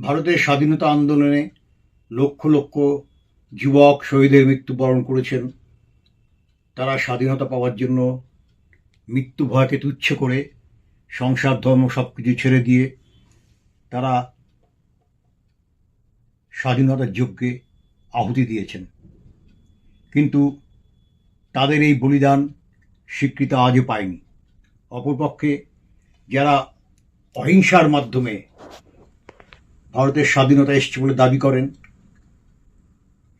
ভারতের স্বাধীনতা আন্দোলনে লক্ষ লক্ষ যুবক শহীদের মৃত্যুবরণ করেছেন। তারা স্বাধীনতা পাওয়ার জন্য মৃত্যু ভয়কে তুচ্ছ করে সংসার, ধর্ম সব কিছু ছেড়ে দিয়ে তারা স্বাধীনতার যজ্ঞে আহুতি দিয়েছেন। কিন্তু তাদের এই বলিদান স্বীকৃতি আজও পায়নি। অপরপক্ষে যারা অহিংসার মাধ্যমে ভারতের স্বাধীনতা এসছে বলে দাবি করেন।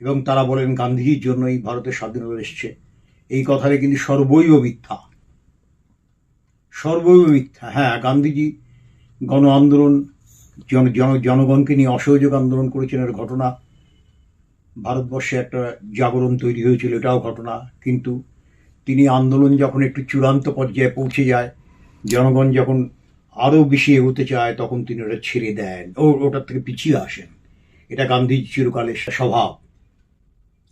এবং তারা বলেন, গান্ধীজির জন্যই ভারতের স্বাধীনতা এসছে। এই কথাটা কিন্তু সর্বৈব মিথ্যা। সর্বৈব মিথ্যা। হ্যাঁ গান্ধীজি গণ আন্দোলন, জন জন, জনগণকে নিয়ে অসহযোগ আন্দোলন করেছেন এর ঘটনা ভারতবর্ষে একটা জাগরণ তৈরি হয়েছিল, এটাও ঘটনা। কিন্তু তিনি আন্দোলন যখন একটু চূড়ান্ত পর্যায়ে পৌঁছে যায়, জনগণ যখন আরও বেশি এগোতে চায়, তখন তিনি ওটা ছেড়ে দেন। ও, ওটার থেকে পিছিয়ে আসেন। এটা গান্ধীজি চিরকালের স্বভাব।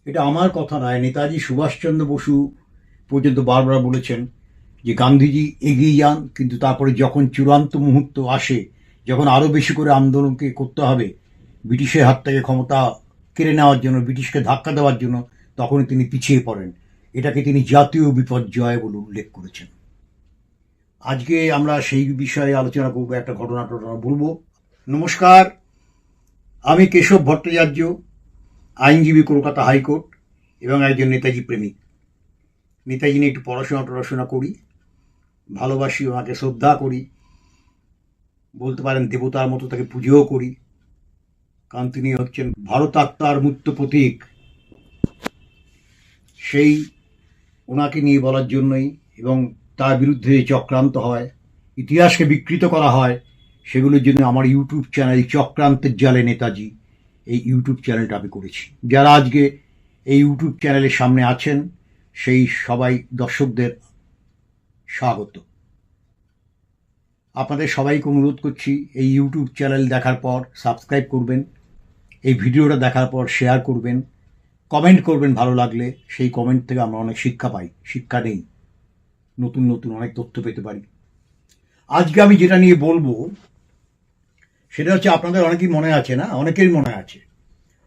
এটা আমার কথা নয়, নেতাজি সুভাষচন্দ্র বসু পর্যন্ত বারবার বলেছেন যে গান্ধীজি এগিয়ে যান, কিন্তু তারপরে যখন চূড়ান্ত মুহূর্ত আসে, যখন আরও বেশি করে আন্দোলনকে করতে হবে, ব্রিটিশের হাত থেকে ক্ষমতা কেড়ে নেওয়ার জন্য, ব্রিটিশকে ধাক্কা দেওয়ার জন্য, তখনই তিনি পিছিয়ে পড়েন। এটাকে তিনি জাতীয় বিপর্যয় বলে উল্লেখ করেছেন। আজকে আমরা সেই বিষয়ে আলোচনা করব, একটা ঘটনা টটনা বলব। নমস্কার, আমি কেশব ভট্টাচার্য, আইনজীবী কলকাতা হাইকোর্ট এবং একজন নেতাজি প্রেমিক। নেতাজি নিয়ে একটু পড়াশোনা টড়াশোনা করি, ভালোবাসি, ওনাকে শ্রদ্ধা করি, বলতে পারেন দেবতার মতো তাকে পুজোও করি। কারণ তিনি হচ্ছেন ভারত আত্মার মূর্ত প্রতীক। সেই ওনাকে নিয়ে বলার জন্যই এবং তার বিরুদ্ধে চক্রান্ত হয়, ইতিহাসকে বিকৃত করা হয়, সেগুলোর জন্য আমার ইউটিউব চ্যানেল চক্রান্তের জালে নেতাজি, এই ইউটিউব চ্যানেলটা আমি করেছি। যারা আজকে এই ইউটিউব চ্যানেলের সামনে আছেন, সেই সবাই দর্শকদের স্বাগত। আপনাদের সবাইকে অনুরোধ করছি, এই ইউটিউব চ্যানেল দেখার পর সাবস্ক্রাইব করবেন, এই ভিডিওটা দেখার পর শেয়ার করবেন, কমেন্ট করবেন ভালো লাগলে, সেই কমেন্ট থেকে আমরা অনেক শিক্ষা পাই, শিক্ষা নেই। নতুন নতুন অনেক তথ্য পেতে পারি। আজকে আমি যেটা নিয়ে বলব, সেটা হচ্ছে আপনাদের অনেকেই মনে আছে না? অনেকেরই মনে আছে।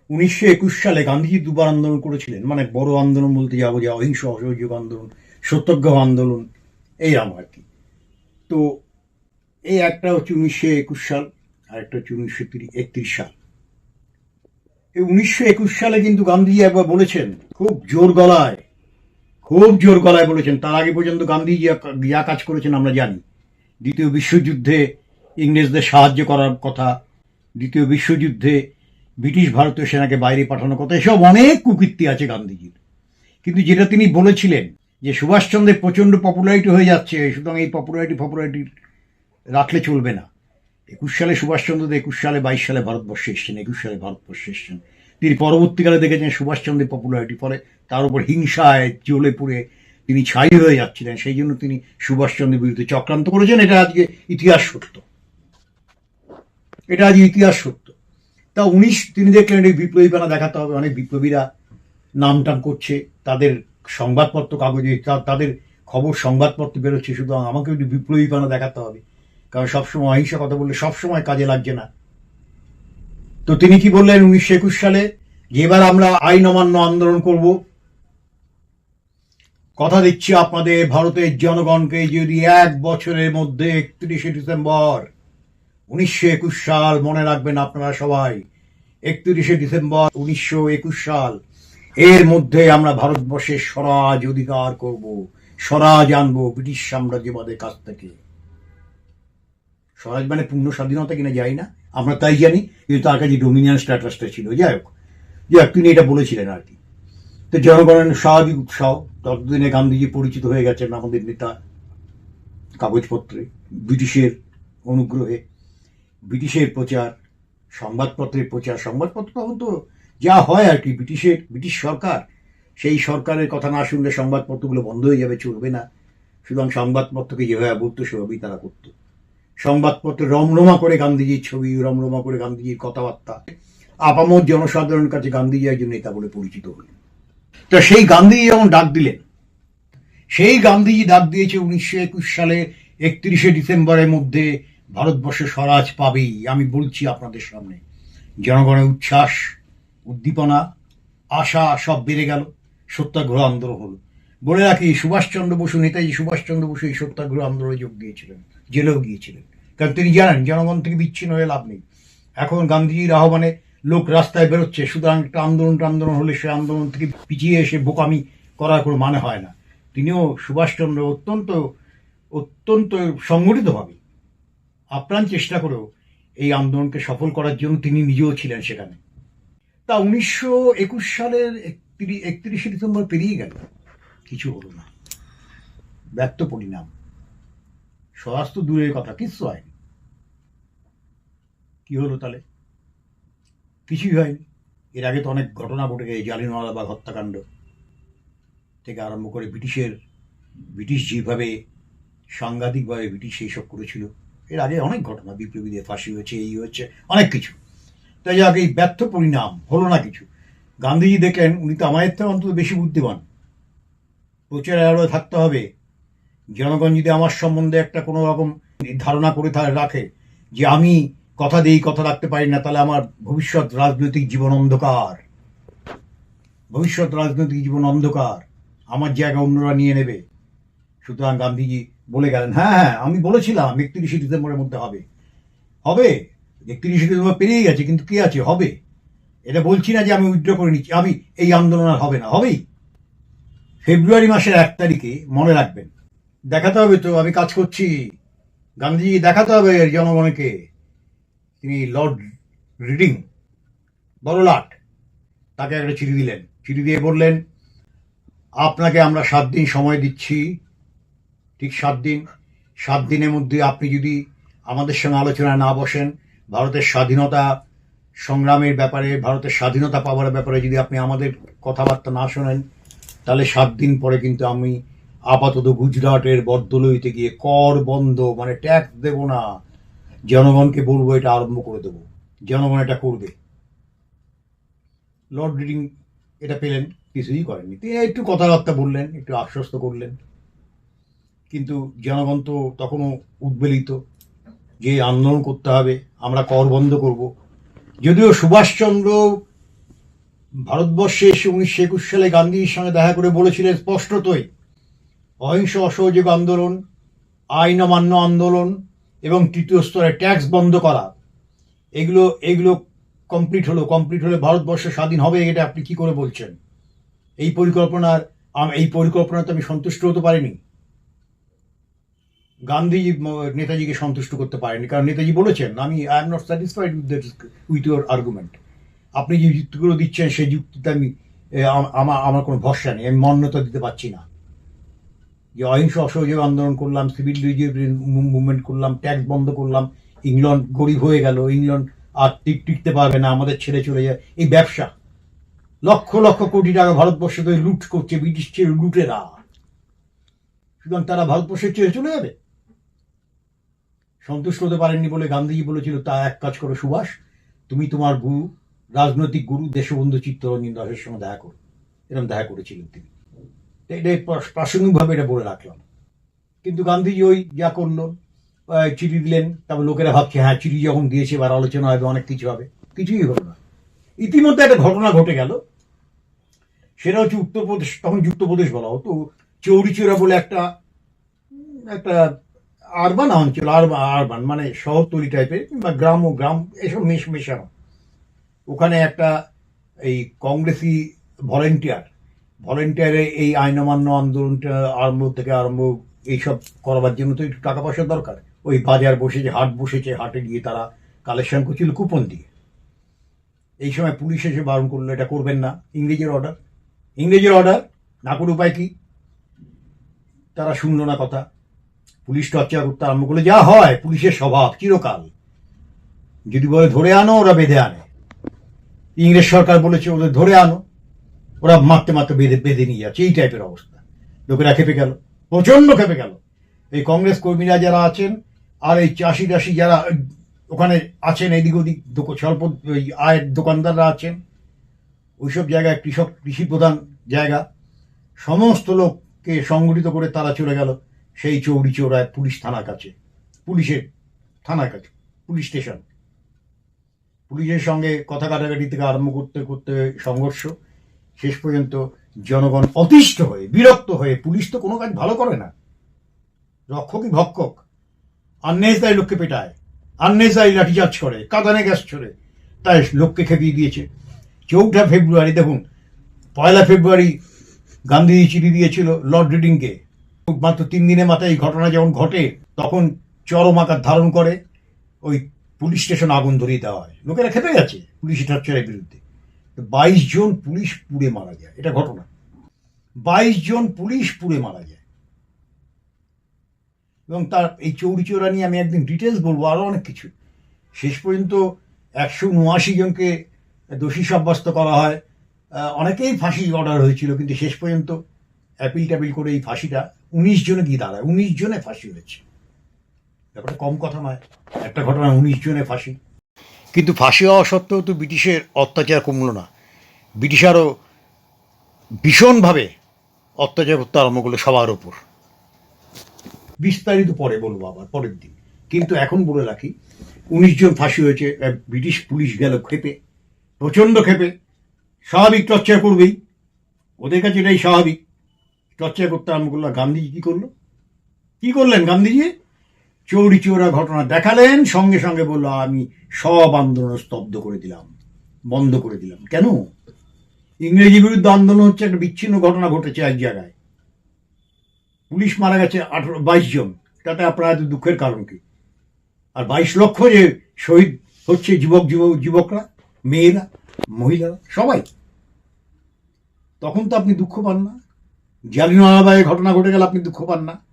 উনিশশো একুশ সালে গান্ধীজি দুবার আন্দোলন করেছিলেন। মানে বড় আন্দোলন বলতে যাব, যে অহিংস অসহযোগ আন্দোলন সত্যগ্রহ আন্দোলন, এইরকম আর কি। তো এই একটা হচ্ছে উনিশশো একুশ সাল, আর একটা হচ্ছে উনিশশো একত্রিশ সাল। এই উনিশশো একুশ সালে কিন্তু গান্ধীজি একবার বলেছেন, খুব জোর গলায় খুব জোর গলায় বলেছেন, তার আগে পর্যন্ত গান্ধীজি যা- কাজ করেছেন আমরা জানি। দ্বিতীয় বিশ্বযুদ্ধে ইংরেজদের সাহায্য করার কথা, দ্বিতীয় বিশ্বযুদ্ধে ব্রিটিশ ভারতীয় সেনাকে বাইরে পাঠানোর কথা, এসব অনেক কুকীর্তি আছে গান্ধীজির। কিন্তু যেটা তিনি বলেছিলেন যে সুভাষচন্দ্রের প্রচণ্ড পপুলারিটি হয়ে যাচ্ছে, সুতরাং এই পপুলারিটি পপুলারিটি রাখলে চলবে না। একুশ সালে সুভাষচন্দ্র, একুশ সালে বাইশ সালে ভারতবর্ষে এসছেন, একুশ সালে ভারতবর্ষে এসছেন। তিনি পরবর্তীকালে দেখেছেন সুভাষচন্দ্রের পপুলারিটি ফলে তার উপর হিংসায় জ্বলে পুড়ে তিনি ছাই হয়ে যাচ্ছিলেন। সেই জন্য তিনি সুভাষচন্দ্রের বিরুদ্ধে চক্রান্ত করেছেন। এটা আজকে ইতিহাস সত্য। এটা আজকে ইতিহাস সত্য। তা উনিশ, তিনি দেখলেন এই বিপ্লবীপানা দেখাতে হবে। অনেক বিপ্লবীরা নাম টাম করছে। তাদের সংবাদপত্র, কাগজে তাদের খবর, সংবাদপত্র বেরোচ্ছে। শুধু আমাকে একটু বিপ্লবীপানা দেখাতে হবে। কারণ সবসময় অহিংসা কথা বললে সবসময় কাজে লাগছে না। তো তিনি কি বললেন উনিশশো একুশ সালে যে এবার আমরা আইন অমান্য আন্দোলন করব? কথা দিচ্ছি আপনাদের, ভারতের জনগণকে যদি এক বছরের মধ্যে একত্রিশে ডিসেম্বর উনিশশো একুশ সাল, মনে রাখবেন আপনারা সবাই, একত্রিশে ডিসেম্বর উনিশশো একুশ সাল, এর মধ্যে আমরা ভারতবর্ষের স্বরাজ অধিকার করব, স্বরাজ আনব ব্রিটিশ সাম্রাজ্যবাদের কাছ থেকে। স্বরাজ মানে পূর্ণ স্বাধীনতা কিনা যাই না। আমরা তাই জানি, কিন্তু তার কাছে ডোমিনিয়ন স্ট্যাটাসটা ছিল। যাই হোক যাই হোক, তিনি এটা বলেছিলেন আর কি। তো জনগণের স্বাভাবিক উৎসাহ, ততদিনে গান্ধীজি পরিচিত হয়ে গেছেন আমাদের নেতা কাগজপত্রে, ব্রিটিশের অনুগ্রহে। ব্রিটিশের প্রচার, সংবাদপত্রের প্রচার, সংবাদপত্র তখন তো যা হয় আর কি, ব্রিটিশের, ব্রিটিশ সরকার। সেই সরকারের কথা না শুনলে সংবাদপত্রগুলো বন্ধ হয়ে যাবে, চলবে না। সুতরাং সংবাদপত্রকে যেভাবে বলতো সেভাবেই তারা করতো। সংবাদপত্রে রমরমা করে গান্ধীজির ছবি, রমরমা করে গান্ধীজির কথাবার্তা। আপামর জনসাধারণের কাছে গান্ধীজি একজন নেতা বলে পরিচিত হলেন। তো সেই গান্ধীজি যখন ডাক দিলেন, সেই গান্ধীজি ডাক দিয়েছে উনিশশো একুশ সালে একত্রিশে ডিসেম্বরের মধ্যে ভারতবর্ষে স্বরাজ পাবেই। আমি বলছি আপনাদের সামনে, জনগণের উচ্ছ্বাস, উদ্দীপনা, আশা সব বেড়ে গেল, সত্যাগ্রহ আন্দোলন হলো। বলে রাখি, সুভাষচন্দ্র বসু, নেতাজি সুভাষচন্দ্র বসু এই সত্যাগ্রহ আন্দোলনে যোগ দিয়েছিলেন, জেলেও গিয়েছিলেন। কারণ তিনি জানেন জনগণ থেকে বিচ্ছিন্ন হয়ে লাভ নেই। এখন গান্ধীজির আহ্বানে লোক রাস্তায় বেরোচ্ছে, সুতরাং একটা আন্দোলন আন্দোলন হলে সে আন্দোলন থেকে পিছিয়ে এসে বোকামি করার কোনো মানে হয় না। তিনিও সুভাষচন্দ্র অত্যন্ত অত্যন্ত সংগঠিতভাবে আপ্রাণ চেষ্টা করেও এই আন্দোলনকে সফল করার জন্য তিনি নিজেও ছিলেন সেখানে। তা উনিশশো একুশ সালের একত্রিশ একত্রিশে ডিসেম্বর পেরিয়ে গেল। কিছু হলো না। ব্যর্থ পরিণাম। স্বরাষ্ট্র দূরের কথা, কিচ্ছু হয়নি। কি হলো তাহলে? কিছুই হয়নি। এর আগে তো অনেক ঘটনা ঘটে গেছে জালিনওয়ালাবাগ হত্যাকাণ্ড থেকে আরম্ভ করে ব্রিটিশের, ব্রিটিশ যেভাবে সাংঘাতিকভাবে ব্রিটিশ এইসব করেছিল, এর আগে অনেক ঘটনা, বিপ্লবীদের ফাঁসি হয়েছে, এই হচ্ছে অনেক কিছু। তাই যাক এই ব্যর্থ পরিণাম হলো না কিছু। গান্ধীজি দেখলেন, উনি তো আমাদের থেকে অন্তত বেশি বুদ্ধিমান। প্রচার আলো থাকতে হবে। জনগণ যদি আমার সম্বন্ধে একটা কোনো রকম ধারণা করে রাখে যে আমি কথা দিই কথা রাখতে পারি না, তাহলে আমার ভবিষ্যৎ রাজনৈতিক জীবন অন্ধকার। ভবিষ্যৎ রাজনৈতিক জীবন অন্ধকার। আমার জায়গা অন্যরা নিয়ে নেবে। সুতরাং গান্ধীজি বলে গেলেন হ্যাঁ হ্যাঁ আমি বলেছিলাম একত্রিশে ডিসেম্বরের মধ্যে হবে। হবে? একত্রিশে ডিসেম্বর পেরিয়ে গেছে, কিন্তু কি আছে? হবে? এটা বলছি না যে আমি উইথড্র করে নিচ্ছি, আমি, এই আন্দোলন আর হবে না। হবেই। ফেব্রুয়ারি মাসের এক তারিখে মনে রাখবেন। দেখাতে হবে তো, আমি কাজ করছি। গান্ধীজি, দেখাতে হবে জনগণকে। তিনি লর্ড রিডিং, বড়লাট, তাকে একটা চিঠি দিলেন। চিঠি দিয়ে বললেন, আপনাকে আমরা সাত দিন সময় দিচ্ছি। ঠিক সাত দিন। সাত দিনের মধ্যে আপনি যদি আমাদের সঙ্গে আলোচনায় না বসেন, ভারতের স্বাধীনতা সংগ্রামের ব্যাপারে, ভারতের স্বাধীনতা পাওয়ার ব্যাপারে যদি আপনি আমাদের কথাবার্তা না শোনেন তাহলে সাত দিন পরে কিন্তু আমি আপাতত গুজরাটের বদলইতে গিয়ে কর বন্ধ মানে ট্যাক্স দেব না। জনগণকে বলব এটা আরম্ভ করে দেবো। জনগণ এটা করবে। লর্ড রিডিং এটা পেলেন, কিছুই করেননি। তিনি একটু কথাবার্তা বললেন, একটু আশ্বস্ত করলেন। কিন্তু জনগণ তো তখনও উদ্বেলিত যে আন্দোলন করতে হবে, আমরা কর বন্ধ করব। যদিও সুভাষচন্দ্র ভারতবর্ষে এসে উনিশশো একুশ সালে গান্ধীর সঙ্গে দেখা করে বলেছিলেন স্পষ্টতই, অহিংস অসহযোগ আন্দোলন, আইন অমান্য আন্দোলন এবং তৃতীয় স্তরে ট্যাক্স বন্ধ করা। এগুলো এগুলো কমপ্লিট হলো, কমপ্লিট হলে ভারতবর্ষ স্বাধীন হবে, এটা আপনি কি করে বলছেন? এই পরিকল্পনার এই পরিকল্পনাতে আমি সন্তুষ্ট হতে পারিনি। গান্ধীজি নেতাজিকে সন্তুষ্ট করতে পারেনি কারণ নেতাজি বলেছেন, আমি I am not satisfied with your argument আপনি যে যুক্তিগুলো দিচ্ছেন, সেই যুক্তিতে আমি আমার আমার কোনো ভরসা নেই, আমি মান্যতা দিতে পারছি না। যে অহিংস অসহযোগ আন্দোলন করলাম, সিভিল মুভমেন্ট করলাম, ট্যাক্স বন্ধ করলাম ইংল্যান্ড গরিব হয়ে গেল ইংল্যান্ড আর টিক টিকতে পারবে না, আমাদের ছেড়ে চলে যায়, এই ব্যবসা। লক্ষ লক্ষ কোটি টাকা ভারতবর্ষ থেকে লুট করছে ব্রিটিশ লুটেরা। সুতরাং তারা ভারতবর্ষের ছেড়ে চলে যাবে। সন্তুষ্ট হতে পারেননি বলে গান্ধীজি বলেছিল, তা এক কাজ করো সুভাষ, তুমি তোমার গুরু রাজনৈতিক গুরু দেশবন্ধু চিত্তরঞ্জন দাসের সঙ্গে দেখা করো এরকম দেখা করেছিলেন তিনি। এটা প্রাস- প্রাসঙ্গিকভাবে এটা বলে রাখলাম। কিন্তু গান্ধীজি ওই যা করল চিঠি দিলেন, তারপর লোকেরা ভাবছে হ্যাঁ চিঠি যখন দিয়েছে, এবার আলোচনা হবে, অনেক কিছু হবে। কিছুই হলো না। ইতিমধ্যে একটা ঘটনা ঘটে গেল। সেটা হচ্ছে উত্তরপ্রদেশ, তখন যুক্তপ্রদেশ বলা হতো, চৌরিচৌরা বলে একটা একটা আরবান অঞ্চল আরবান মানে শহরতলি টাইপের কিংবা গ্রাম ও গ্রাম, এসব মেশ মেশানো ওখানে একটা এই কংগ্রেসি ভলেন্টিয়ার, ভলেন্টিয়ারে এই আইন অমান্য আন্দোলনটা আরম্ভ থেকে আরম্ভ এইসব করবার জন্য তো একটু টাকা পয়সার দরকার। ওই বাজার বসেছে, হাট বসেছে, হাটে গিয়ে তারা কালেকশন করছিল, কুপন দিয়ে। এই সময় পুলিশ এসে বারণ করল, এটা করবেন না, ইংরেজের অর্ডার। ইংরেজের অর্ডার, না করে উপায় কি? তারা শুনলো না কথা। পুলিশ টর্চার করতে আরম্ভ করলে, যা হয় পুলিশের স্বভাব, চিরকাল। যদি বলে ধরে আনো, ওরা বেঁধে আনে। ইংরেজ সরকার বলেছে ওদের ধরে আনো। ওরা মারতে মারতে বেঁধে বেঁধে নিয়ে যাচ্ছে। এই টাইপের অবস্থা। লোকেরা খেপে গেল। প্রচণ্ড খেপে গেল। এই কংগ্রেস কর্মীরা যারা আছেন, আর এই চাষি টাসি যারা ওখানে আছেন, এদিক ওদিক দোক- স্বল্প ওই আয়ের দোকানদাররা আছেন, ওইসব জায়গায় কৃষক, কৃষি প্রধান জায়গা, সমস্ত লোককে সংগঠিত করে তারা চলে গেল সেই চৌরি চৌরায় পুলিশ থানার কাছে। পুলিশের থানার কাছে। Police station. পুলিশের সঙ্গে কথা কাটাকাটি থেকে আরম্ভ করতে করতে সংঘর্ষ। শেষ পর্যন্ত জনগণ অতিষ্ঠ হয়ে, বিরক্ত হয়ে, পুলিশ তো কোনো কাজ ভালো করে না। রক্ষকই ভক্ষক। আননেসারি লোককে পেটায়। আননেসারি লাঠিচার্জ করে, কাঁদানে গ্যাস ছড়ে, তাই লোককে খেপিয়ে দিয়েছে। চৌঠা ফেব্রুয়ারি, দেখুন, পয়লা ফেব্রুয়ারি গান্ধীজি চিঠি দিয়েছিল লর্ড রিডিংকে। মাত্র তিন দিনের মাথায় এই ঘটনা যখন ঘটে, তখন চরম আকার ধারণ করে। ওই পুলিশ স্টেশন আগুন ধরিয়ে দেওয়া হয়। লোকেরা খেপে গেছে পুলিশ টর্চারের বিরুদ্ধে। বাইশ জন পুলিশ পুড়ে মারা যায়। এটা ঘটনা। বাইশ জন পুলিশ পুড়ে মারা যায়। এবং তার এই চৌরি চোরা নিয়ে আমি একদিন ডিটেলস বলব আরও অনেক কিছু। শেষ পর্যন্ত একশো উনআশি জনকে দোষী সাব্যস্ত করা হয়। অনেকেই ফাঁসি অর্ডার হয়েছিল, কিন্তু শেষ পর্যন্ত অ্যাপিল ট্যাপিল করে এই ফাঁসিটা উনিশ জনে গিয়ে দাঁড়ায়। উনিশ জনে ফাঁসি হয়েছে। ব্যাপারটা কম কথা নয়। একটা ঘটনা উনিশ জনে ফাঁসি। কিন্তু ফাঁসি হওয়া সত্ত্বেও তো ব্রিটিশের অত্যাচার কমলো না। ব্রিটিশ আরও ভীষণভাবে অত্যাচার করতে আরম্ভ করল সবার ওপর। বিস্তারিত পরে বলব আবার পরের দিন। কিন্তু এখন বলে রাখি উনিশ জন ফাঁসি হয়েছে ব্রিটিশ পুলিশ গেল খেপে প্রচণ্ড খেপে স্বাভাবিক টর্চার করবেই। ওদের কাছে এটাই স্বাভাবিক। টর্চার করতে আরম্ভ করল। গান্ধীজি কী করল? কী করলেন গান্ধীজি? চৌরি চৌরা ঘটনা দেখালেন, সঙ্গে সঙ্গে বলল, আমি সব আন্দোলন স্তব্ধ করে দিলাম, বন্ধ করে দিলাম। কেন? ইংরেজি বিরুদ্ধে আন্দোলন হচ্ছে একটা বিচ্ছিন্ন ঘটনা ঘটেছে এক জায়গায়। পুলিশ মারা গেছে আঠারো, বাইশ জন। তাতে আপনার এত দুঃখের কারণ কি? আর বাইশ লক্ষ যে শহীদ হচ্ছে যুবক যুবক, যুবকরা, মেয়েরা, মহিলারা, সবাই। তখন তো আপনি দুঃখ পান না। জালিনওয়ালাবাগের ঘটনা ঘটে গেলে আপনি দুঃখ পান না।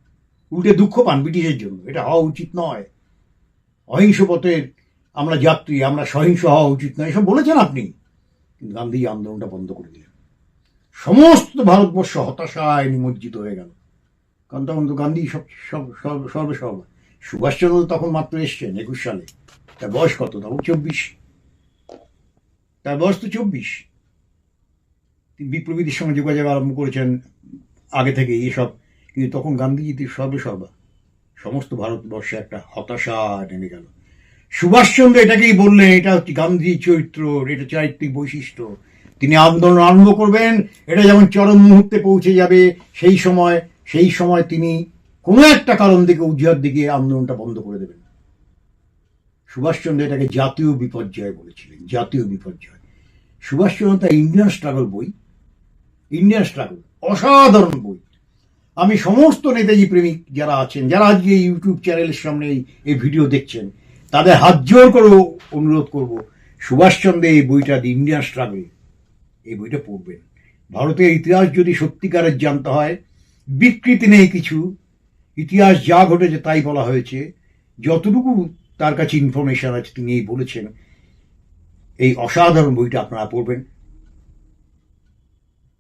উল্টে দুঃখ পান ব্রিটিশের জন্য। এটা হওয়া উচিত নয়। অহিংস পথের আমরা যাত্রী, আমরা সহিংস হওয়া উচিত নয়। এসব বলেছেন আপনি। কিন্তু গান্ধী আন্দোলনটা বন্ধ করে দিলেন। সমস্ত ভারতবর্ষ হতাশায় নিমজ্জিত হয়ে গেল। কারণ তখন তো গান্ধী সব সব সর্ব- সর্বসর্বা সুভাষচন্দ্র তখন মাত্র এসছেন একুশ সালে। তার বয়স কত? তখন চব্বিশ। তার বয়স তো চব্বিশ। তিনি বিপ্লবীদের সঙ্গে যোগাযোগ আরম্ভ করেছেন আগে থেকে এসব কিন্তু তখন গান্ধীজি সর্বসর্বা সমস্ত ভারতবর্ষে একটা হতাশা নেমে গেল। সুভাষচন্দ্র এটাকেই বললেন, এটা হচ্ছে গান্ধীর চরিত্র, এটা চারিত্রিক বৈশিষ্ট্য। তিনি আন্দোলন আরম্ভ করবেন, এটা যেমন চরম মুহূর্তে পৌঁছে যাবে, সেই সময় সেই সময় তিনি কোনো একটা কারণ দিকে, উজ্জ্বল দিকে আন্দোলনটা বন্ধ করে দেবেন। সুভাষচন্দ্র এটাকে জাতীয় বিপর্যয় বলেছিলেন, জাতীয় বিপর্যয়। সুভাষচন্দ্র তার ইন্ডিয়ান স্ট্রাগল বই, ইন্ডিয়ান স্ট্রাগল, অসাধারণ বই। আমি সমস্ত নেতাজি প্রেমিক যারা আছেন, যারা আজকে ইউটিউব চ্যানেলের সামনে এই- এই ভিডিও দেখছেন, তাদের হাত জোর করে অনুরোধ করব সুভাষচন্দ্রের এই বইটা দি ইন্ডিয়ান স্ট্রাগল, এই বইটা পড়বেন। ভারতের ইতিহাস যদি সত্যিকারের জানতে হয়, বিকৃতি নেই কিছু। ইতিহাস যা ঘটেছে তাই বলা হয়েছে। যতটুকু তার কাছে ইনফরমেশন আছে, তিনি এই বলেছেন। এই অসাধারণ বইটা আপনারা পড়বেন।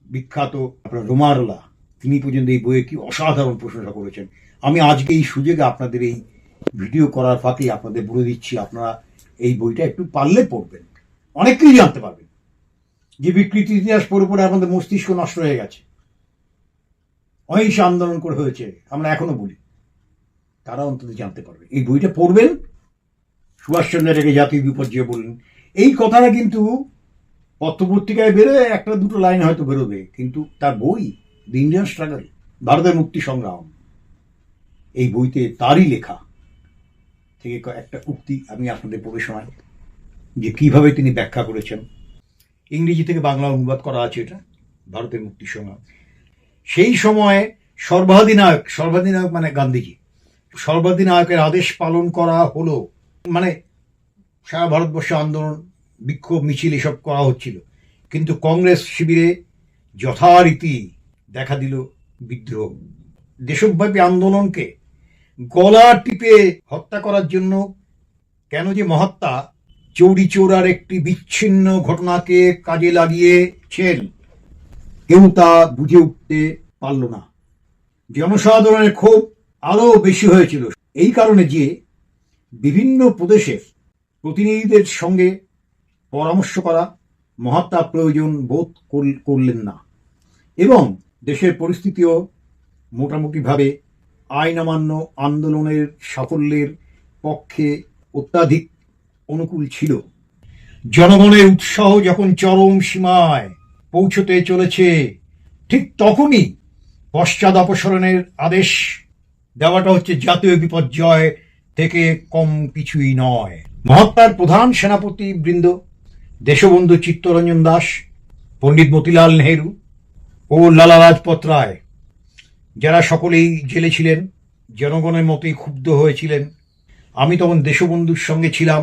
বিখ্যাত আপনার রোমারলা। তিনি পর্যন্ত এই বইয়ের কি অসাধারণ প্রশংসা করেছেন। আমি আজকে এই সুযোগে আপনাদের এই ভিডিও করার ফাঁকে আপনাদের বলে দিচ্ছি, আপনারা এই বইটা একটু পারলে পড়বেন। অনেক কিছু জানতে পারবেন। যে বিকৃতি ইতিহাস পড়ে পড়ে আমাদের মস্তিষ্ক নষ্ট হয়ে গেছে। অহিংসা আন্দোলন করে হয়েছে, আমরা এখনও বলি। তারা অন্তত জানতে পারবে। এই বইটা পড়বেন। সুভাষচন্দ্র এটাকে জাতীয় বিপর্যয় বললেন এই কথাটা কিন্তু পত্রপত্রিকায় বেরোয়, একটা দুটো লাইন হয়তো বেরোবে, কিন্তু তার বই দি ইন্ডিয়ান স্ট্রাগল ভারতের মুক্তি সংগ্রাম এই বইতে তারই লেখা থেকে একটা উক্তি আমি আপনাদের পড়ে শোনাই, যে কীভাবে তিনি ব্যাখ্যা করেছেন। ইংরেজি থেকে বাংলা অনুবাদ করা আছে এটা ভারতের মুক্তি সংগ্রাম সেই সময়ে সর্বাধিনায়ক সর্বাধিনায়ক মানে গান্ধীজি। সর্বাধিনায়কের আদেশ পালন করা হলো মানে সারা ভারতবর্ষে আন্দোলন, বিক্ষোভ, মিছিল এসব করা হচ্ছিল। কিন্তু কংগ্রেস শিবিরে যথারীতি দেখা দিল বিদ্রোহ। দেশব্যাপী আন্দোলনকে গলা টিপে হত্যা করার জন্য কেন যে মহাত্মা চৌরি চৌরার একটি বিচ্ছিন্ন ঘটনাকে কাজে লাগিয়েছেন, কেউ তা বুঝে উঠতে পারল না। জনসাধারণের ক্ষোভ আরও বেশি হয়েছিল। এই কারণে যে বিভিন্ন প্রদেশের প্রতিনিধিদের সঙ্গে পরামর্শ করা মহাত্মা প্রয়োজন বোধ করলেন না। এবং দেশের পরিস্থিতিও মোটামুটিভাবে আইন অমান্য আন্দোলনের সাফল্যের পক্ষে অত্যাধিক অনুকূল ছিল। জনগণের উৎসাহ যখন চরম সীমায় পৌঁছতে চলেছে, ঠিক তখনই পশ্চাৎ অপসারণের আদেশ দেওয়াটা হচ্ছে জাতীয় বিপর্যয় থেকে কম কিছুই নয়। মহাত্মার প্রধান সেনাপতি বৃন্দ দেশবন্ধু চিত্তরঞ্জন দাস, পণ্ডিত মতিলাল নেহেরু ও লালা রাজপত রায়, যারা সকলেই জেলে ছিলেন, জনগণের মতোই ক্ষুব্ধ হয়েছিলেন। আমি তখন দেশবন্ধুর সঙ্গে ছিলাম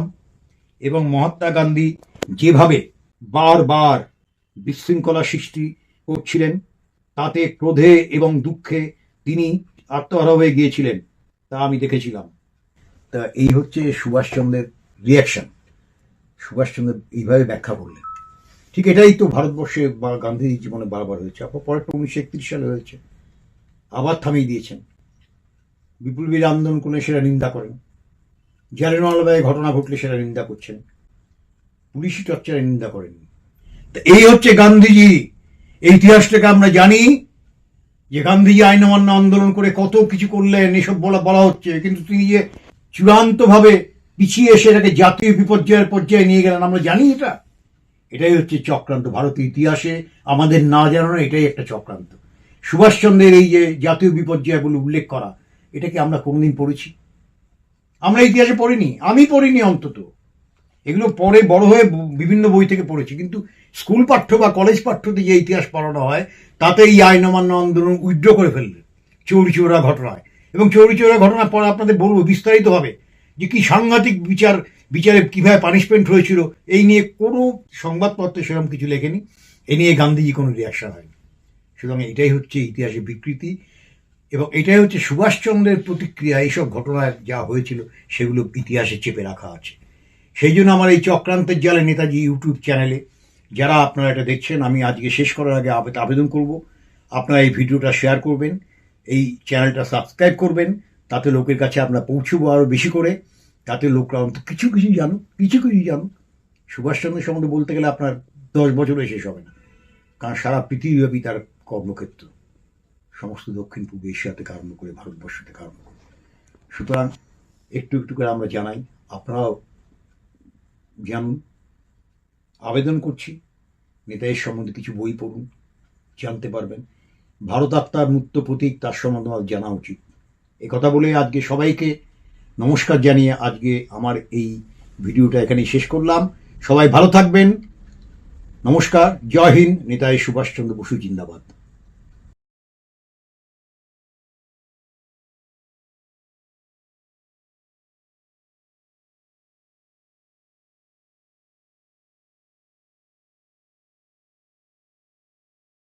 এবং মহাত্মা গান্ধী যেভাবে বারবার বিশৃঙ্খলা সৃষ্টি করছিলেন, তাতে ক্রোধে এবং দুঃখে তিনি আত্মহারা হয়ে গিয়েছিলেন, তা আমি দেখেছিলাম। তা এই হচ্ছে সুভাষচন্দ্রের রিয়াকশন সুভাষচন্দ্র এইভাবে ব্যাখ্যা করলেন। ঠিক এটাই তো ভারতবর্ষে বা গান্ধীজির জীবনে বারবার হয়েছে। আপনার পরেরটা উনিশশো একত্রিশ সালে হয়েছে। আবার থামিয়ে দিয়েছেন। বিপুল বীর আন্দোলন করলে সেটা নিন্দা করেন। জালিনওয়ালাবাগে ঘটনা ঘটলে সেটা নিন্দা করছেন। পুলিশি চর্চারে নিন্দা করেন। তা এই হচ্ছে গান্ধীজি। এই ইতিহাসটাকে আমরা জানি যে গান্ধীজি আইন অমান্য আন্দোলন করে কত কিছু করলেন, এসব বলা বলা হচ্ছে। কিন্তু তিনি যে চূড়ান্তভাবে পিছিয়ে এসে এটাকে জাতীয় বিপর্যয়ের পর্যায়ে নিয়ে গেলেন, আমরা জানি এটা। এটাই হচ্ছে চক্রান্ত। ভারতীয় ইতিহাসে আমাদের না জানানো এটাই একটা চক্রান্ত। সুভাষচন্দ্রের এই যে জাতীয় বিপর্যয় বলে উল্লেখ করা, এটা কি আমরা কোনোদিন পড়েছি? আমরা ইতিহাসে পড়িনি, আমি পড়িনি অন্তত। এগুলো পরে বড় হয়ে বিভিন্ন বই থেকে পড়েছি, কিন্তু স্কুল পাঠ্য বা কলেজ পাঠ্যতে যে ইতিহাস পড়ানো হয়, তাতে এই আইন অমান্য আন্দোলন উইড্র করে ফেললেন চৌরি চৌরা ঘটনায়। এবং চৌরি চৌরা ঘটনা পরে আপনাদের বলব বিস্তারিত হবে যে কি সাংঘাতিক বিচার বিচারে কীভাবে পানিশমেন্ট হয়েছিল, এই নিয়ে কোনো সংবাদপত্রে সেরকম কিছু লেখেনি। এ নিয়ে গান্ধীজি কোনো রিয়াকশন হয়নি। সুতরাং এটাই হচ্ছে ইতিহাসের বিকৃতি এবং এটাই হচ্ছে সুভাষচন্দ্রের প্রতিক্রিয়া, এইসব ঘটনায় যা হয়েছিল, সেগুলো ইতিহাসে চেপে রাখা আছে। সেই জন্য আমার এই চক্রান্তের জালে নেতাজি ইউটিউব চ্যানেলে, যারা আপনারা এটা দেখছেন, আমি আজকে শেষ করার আগে আবে- আবেদন করব। আপনারা এই ভিডিওটা শেয়ার করবেন, এই চ্যানেলটা সাবস্ক্রাইব করবেন, তাতে লোকের কাছে আমরা পৌঁছবো আরও বেশি করে। তাতে লোকরা অন্তত কিছু কিছু জানুক, কিছু কিছু জানুক। সুভাষচন্দ্র সম্বন্ধে বলতে গেলে আপনার দশ বছরে শেষ হবে না। কারণ সারা পৃথিবীব্যাপী তার কর্মক্ষেত্র। সমস্ত দক্ষিণ পূর্ব এশিয়াতে আরম্ভ করে ভারতবর্ষ থেকে করে। সুতরাং একটু একটু করে আমরা জানাই, আপনারাও জানুন। আবেদন করছি, নেতাজির সম্বন্ধে কিছু বই পড়ুন, জানতে পারবেন। ভারত আত্মার মুক্ত প্রতীক, তার সম্বন্ধে আমার জানা উচিত। কথা বলে আজকে সবাইকে নমস্কার জানিয়ে আজকে আমার এই ভিডিওটা এখানেই শেষ করলাম। সবাই ভালো থাকবেন। নমস্কার। জয় হিন্দ। নেতাজি সুভাষচন্দ্র বসু, জিন্দাবাদ।